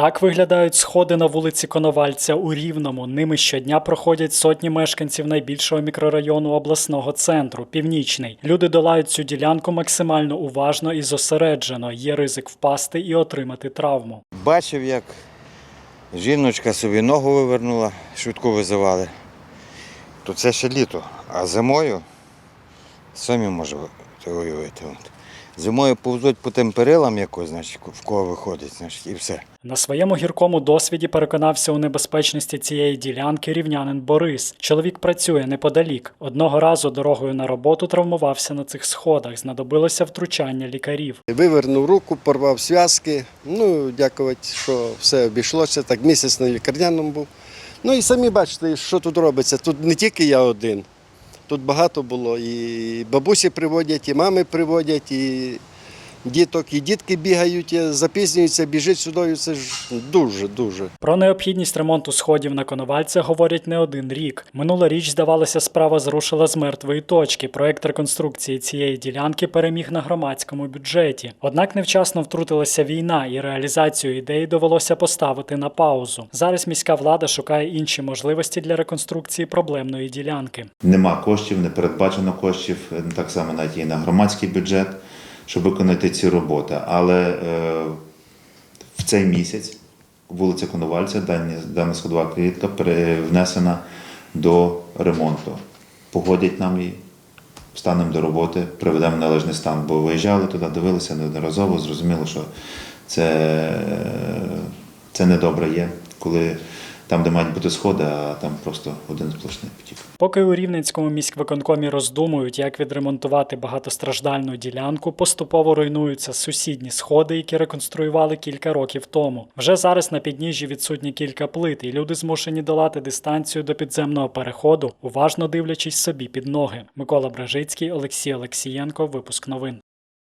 Так виглядають сходи на вулиці Коновальця у Рівному. Ними щодня проходять сотні мешканців найбільшого мікрорайону обласного центру Північний. Люди долають цю ділянку максимально уважно і зосереджено. Є ризик впасти і отримати травму. Бачив, як жіночка собі ногу вивернула, швидку визивали. То це ще літо, а зимою самі може уявити. От. Зимою повзуть по тим перилам якось, значить, в кого виходить, значить, і все. На своєму гіркому досвіді переконався у небезпечності цієї ділянки рівнянин Борис. Чоловік працює неподалік. Одного разу дорогою на роботу травмувався на цих сходах. Знадобилося втручання лікарів. Вивернув руку, порвав зв'язки. Ну, дякувати, що все обійшлося. Так місяць на лікарняному був. Ну і самі бачите, що тут робиться. Тут не тільки я один. Тут багато було. І бабусі приводять, і мами приводять, і діток, і дітки бігають, запізнюються, біжить сюди. Це ж дуже, дуже. Про необхідність ремонту сходів на Коновальця говорять не один рік. Минула річ, здавалося, справа зрушила з мертвої точки. Проект реконструкції цієї ділянки переміг на громадському бюджеті. Однак невчасно втрутилася війна, і реалізацію ідеї довелося поставити на паузу. Зараз міська влада шукає інші можливості для реконструкції проблемної ділянки. Нема коштів, не передбачено коштів, е, так само навіть і на громадський бюджет, щоб виконати ці роботи. Але е, в цей місяць вулиця Коновальця, дана сходова клітка внесена до ремонту. Погодять нам її, станемо до роботи, приведемо належний стан. Бо виїжджали туди, дивилися неодноразово, зрозуміло, що це, е, це недобре є, коли там, де мають бути сходи, а там просто один сплошний потік. Поки у Рівненському міськвиконкомі роздумують, як відремонтувати багатостраждальну ділянку, поступово руйнуються сусідні сходи, які реконструювали кілька років тому. Вже зараз на підніжжі відсутні кілька плит, і люди змушені долати дистанцію до підземного переходу, уважно дивлячись собі під ноги. Микола Бражицький, Олексій Олексієнко, випуск новин.